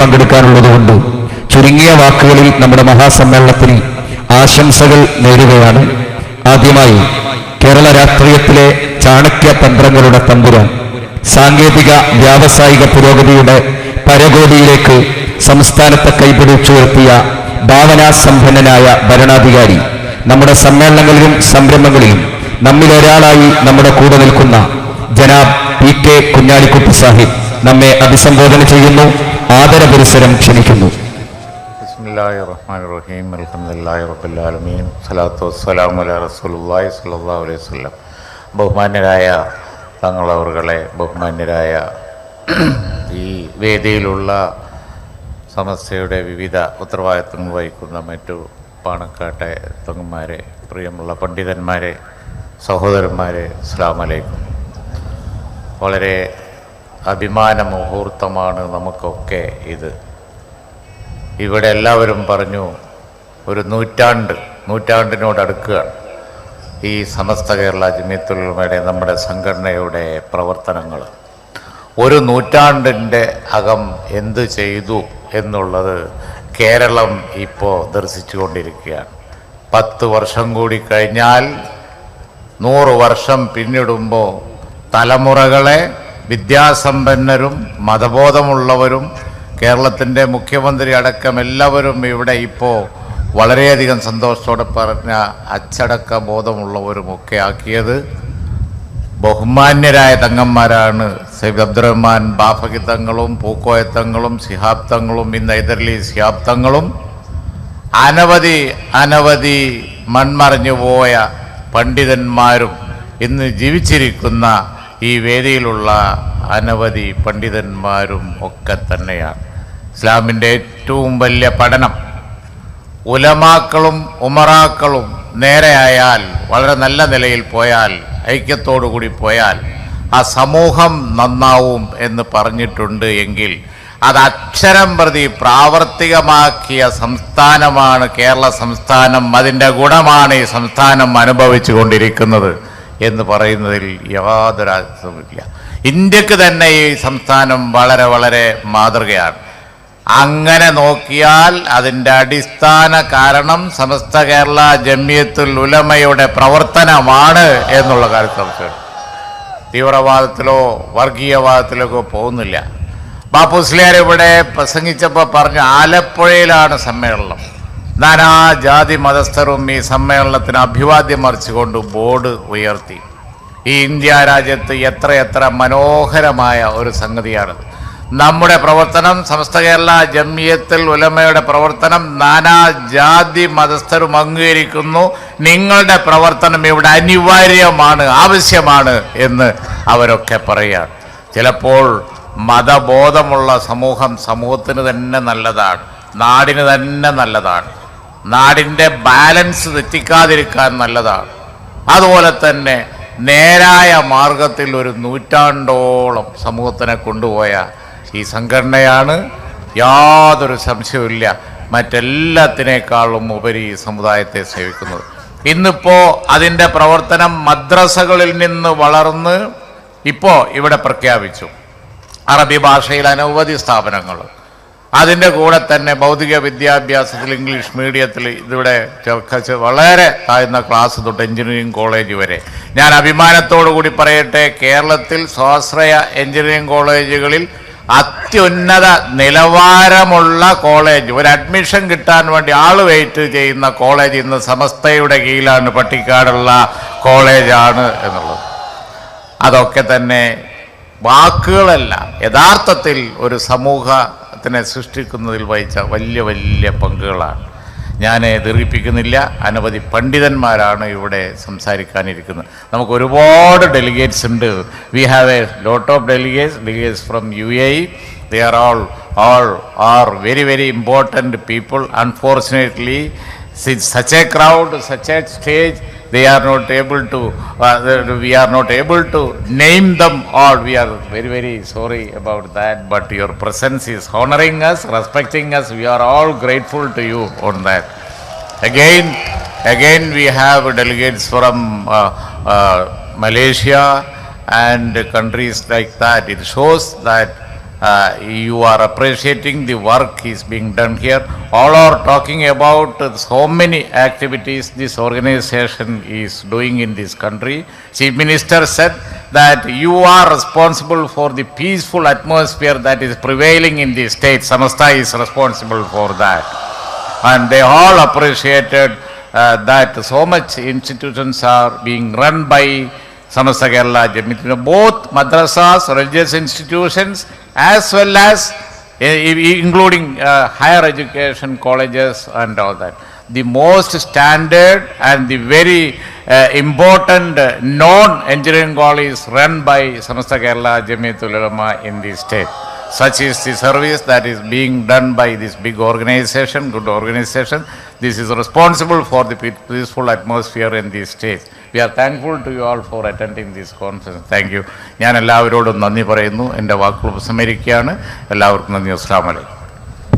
പങ്കെടുക്കാനുള്ളതുകൊണ്ട് ചുരുങ്ങിയ വാക്കുകളിൽ നമ്മുടെ മഹാസമ്മേളനത്തിൽ ആശംസകൾ നേരുകയാണ്. ആദ്യമായി കേരള രാഷ്ട്രീയത്തിലെ ചാണക്യ തന്ത്രങ്ങളുടെ തമ്പുരാൻ സാങ്കേതിക വ്യാവസായിക പുരോഗതിയുടെ പരകോടിയിലേക്ക് സംസ്ഥാനത്തെ കൈപിടിച്ചുയർത്തിയ ഭാവനാസമ്പന്നനായ ഭരണാധികാരി നമ്മുടെ സമ്മേളനങ്ങളിലും സംരംഭങ്ങളിലും നമ്മിലൊരാളായി നമ്മുടെ കൂടെ നിൽക്കുന്ന ജനാബ് പി കെ കുഞ്ഞാലിക്കുട്ടി സാഹിബ്. നമ്മെ അഭിസംബോധന ചെയ്യുന്നു. ആദരപുരസരം ക്ഷണിക്കുന്നു. ബിസ്മില്ലാഹി റഹീം സലാത്തു അലൈഹി ബഹുമാന്യരായ തങ്ങളവറുകളെ ബഹുമാന്യരായ ഈ വേദിയിലുള്ള സമസ്യയുടെ വിവിധ ഉത്തരവാദിത്വങ്ങൾ വഹിക്കുന്ന മറ്റു പാണക്കാട്ടെ തങ്ങന്മാരെ പ്രിയമുള്ള പണ്ഡിതന്മാരെ സഹോദരന്മാരെ അസ്സാം വലൈക്കും വളരെ അഭിമാന മുഹൂർത്തമാണ് നമുക്കൊക്കെ ഇത്. ഇവിടെ എല്ലാവരും പറഞ്ഞു ഒരു നൂറ്റാണ്ട് നൂറ്റാണ്ടിനോടടുക്കുകയാണ് ഈ സമസ്ത കേരള ജമിയത്തുലമയുടെ നമ്മുടെ സംഘടനയുടെ പ്രവർത്തനങ്ങൾ. ഒരു നൂറ്റാണ്ടിന്റെ അകം എന്ത് ചെയ്തു എന്നുള്ളത് കേരളം ഇപ്പോൾ ദർശിച്ചുകൊണ്ടിരിക്കുകയാണ്. പത്ത് വർഷം കൂടി കഴിഞ്ഞാൽ നൂറ് വർഷം പിന്നിടുമ്പോൾ തലമുറകളെ വിദ്യാസമ്പന്നരും മതബോധമുള്ളവരും കേരളത്തിന്റെ മുഖ്യമന്ത്രി അടക്കം എല്ലാവരും ഇവിടെ ഇപ്പോൾ വളരെയധികം സന്തോഷത്തോടെ പറഞ്ഞ അച്ചടക്ക ബോധമുള്ളവരുമൊക്കെ ആക്കിയത് ബഹുമാന്യരായ തങ്ങന്മാരാണ്. സയ്യിദ് അബ്ദുറഹ്മാൻ ബാഫകി തങ്ങളും പൂക്കോയ തങ്ങളും സിഹാബ് തങ്ങളും ഇന്ന് ഹൈദരലി സിഹാബ് തങ്ങളും അനവധി അനവധി മൺമറഞ്ഞു പോയ പണ്ഡിതന്മാരും ഇന്ന് ജീവിച്ചിരിക്കുന്ന ഈ വേദിയിലുള്ള അനവധി പണ്ഡിതന്മാരും ഒക്കെ തന്നെയാണ്. ഇസ്ലാമിന്റെ ഏറ്റവും വലിയ പഠനം ഉലമാക്കളും ഉമറാക്കളും നേരെയായാൽ വളരെ നല്ല നിലയിൽ പോയാൽ ഐക്യത്തോടു കൂടി പോയാൽ ആ സമൂഹം നന്നാവും എന്ന് പറഞ്ഞിട്ടുണ്ട് എങ്കിൽ അത് അക്ഷരം പ്രതി പ്രാവർത്തികമാക്കിയ സംസ്ഥാനമാണ് കേരള സംസ്ഥാനം. അതിന്റെ ഗുണമാണ് ഈ സംസ്ഥാനം അനുഭവിച്ചു കൊണ്ടിരിക്കുന്നത്. എന്ന് പറയുന്നതിൽ യാതൊരു അർത്ഥവുമില്ല ഇന്ത്യയ്ക്ക് തന്നെ ഈ സംസ്ഥാനം വളരെ വളരെ മാതൃകയാണ്. അങ്ങനെ നോക്കിയാൽ അതിന്റെ അടിസ്ഥാന കാരണം സമസ്ത കേരള ജമിയത്തുൽ ഉലമയുടെ പ്രവർത്തനമാണ് എന്നുള്ള കാര്യത്തിൽ സംശയം തീവ്രവാദത്തിലോ വർഗീയവാദത്തിലോ പോകുന്നില്ല. ബാപ്പുസ്ലിയാർ ഇവിടെ പ്രസംഗിച്ചപ്പോൾ പറഞ്ഞു ആലപ്പുഴയിലാണ് സമ്മേളനം. നാനാ ജാതി മതസ്ഥരും ഈ സമ്മേളനത്തിന് അഭിവാദ്യം മറിച്ചുകൊണ്ട് ബോർഡ് ഉയർത്തി. ഈ ഇന്ത്യ രാജ്യത്ത് എത്രയെത്ര മനോഹരമായ ഒരു സംഗതിയാണിത്. നമ്മുടെ പ്രവർത്തനം സമസ്ത കേരള ജമ്മിയത്തിൽ ഉലമയുടെ പ്രവർത്തനം നാനാ ജാതി മതസ്ഥരും അംഗീകരിക്കുന്നു. നിങ്ങളുടെ പ്രവർത്തനം ഇവിടെ അനിവാര്യമാണ് ആവശ്യമാണ് എന്ന് അവരൊക്കെ പറയുകയാണ് ചിലപ്പോൾ മതബോധമുള്ള സമൂഹം സമൂഹത്തിന് തന്നെ നല്ലതാണ് നാടിന് തന്നെ നല്ലതാണ്. നാടിന്റെ ബാലൻസ് തെറ്റിക്കാതിരിക്കാൻ നല്ലതാണ്. അതുപോലെ തന്നെ നേരായ മാർഗത്തിൽ ഒരു നൂറ്റാണ്ടോളം സമൂഹത്തിനെ കൊണ്ടുപോയ ഈ സംഘടനയാണ്. യാതൊരു സംശയവുമില്ല. മറ്റെല്ലാത്തിനേക്കാളും ഉപരി സമുദായത്തെ സേവിക്കുന്നത്. ഇന്നിപ്പോൾ അതിന്റെ പ്രവർത്തനം മദ്രസകളിൽ നിന്ന് വളർന്ന് ഇപ്പോൾ ഇവിടെ പ്രഖ്യാപിച്ചു. അറബി ഭാഷയിൽ അനവധി സ്ഥാപനങ്ങൾ. അതിന്റെ കൂടെ തന്നെ ഭൗതിക വിദ്യാഭ്യാസത്തിൽ ഇംഗ്ലീഷ് മീഡിയത്തിൽ ഇതിവിടെ ചേർക്കച്ച് വളരെ താഴ്ന്ന ക്ലാസ് തൊട്ട് എഞ്ചിനീയറിംഗ് കോളേജ് വരെ. ഞാൻ അഭിമാനത്തോടു കൂടി പറയട്ടെ കേരളത്തിൽ സ്വാശ്രയ എഞ്ചിനീയറിംഗ് കോളേജുകളിൽ അത്യുന്നത നിലവാരമുള്ള കോളേജ് ഒരു അഡ്മിഷൻ കിട്ടാൻ വേണ്ടി ആൾ വെയിറ്റ് ചെയ്യുന്ന കോളേജ് ഇന്ന് സമസ്തയുടെ കീഴിലാണ് പട്ടിക്കാടുള്ള കോളേജാണ് എന്നുള്ളത്. അതൊക്കെ തന്നെ വാക്കുകളല്ല യഥാർത്ഥത്തിൽ ഒരു സമൂഹത്തിനെ സൃഷ്ടിക്കുന്നതിൽ വഹിച്ച വലിയ വലിയ പങ്കുകളാണ്. ഞാൻ ദീർഘിപ്പിക്കുന്നില്ല. അനവധി പണ്ഡിതന്മാരാണ് ഇവിടെ സംസാരിക്കാനിരിക്കുന്നത്. നമുക്ക് ഒരുപാട് ഡെലിഗേറ്റ്സ് ഉണ്ട്. We have a lot of delegates delegates from U A they are all all are very very important people unfortunately such a crowd, such a stage, they are not able to, uh, we are not able to name them all. We are very, very sorry about that. But your presence is honoring us, respecting us. We are all grateful to you on that. Again, again, we have delegates from uh, uh, Malaysia and countries like that. It shows that you are appreciating the work is being done here. All are talking about uh, so many activities this organization is doing in this country. Chief Minister said that you are responsible for the peaceful atmosphere that is prevailing in the state. Samastha is responsible for that. And they all appreciated uh, that so much institutions are being run by Samasta Kerala both madrasas, religious institutions, as well as eh, including uh, higher education colleges and all that. The most standard and the very uh, important uh, non-engineering college run by Samasta Kerala Jamiyatul Ulama in the state. Such is the service that is being done by this big organization, good organization. This is responsible for the peaceful atmosphere in this state. We are thankful to you all for attending this conference. Thank you. ഞാൻ എല്ലാവരോടും നന്ദി പറയുന്നു എന്റെ വാക്കുകൾ ഉപസംഹരിക്കുകയാണ് എല്ലാവർക്കും നന്ദി അസ്സാം വലൈക്കും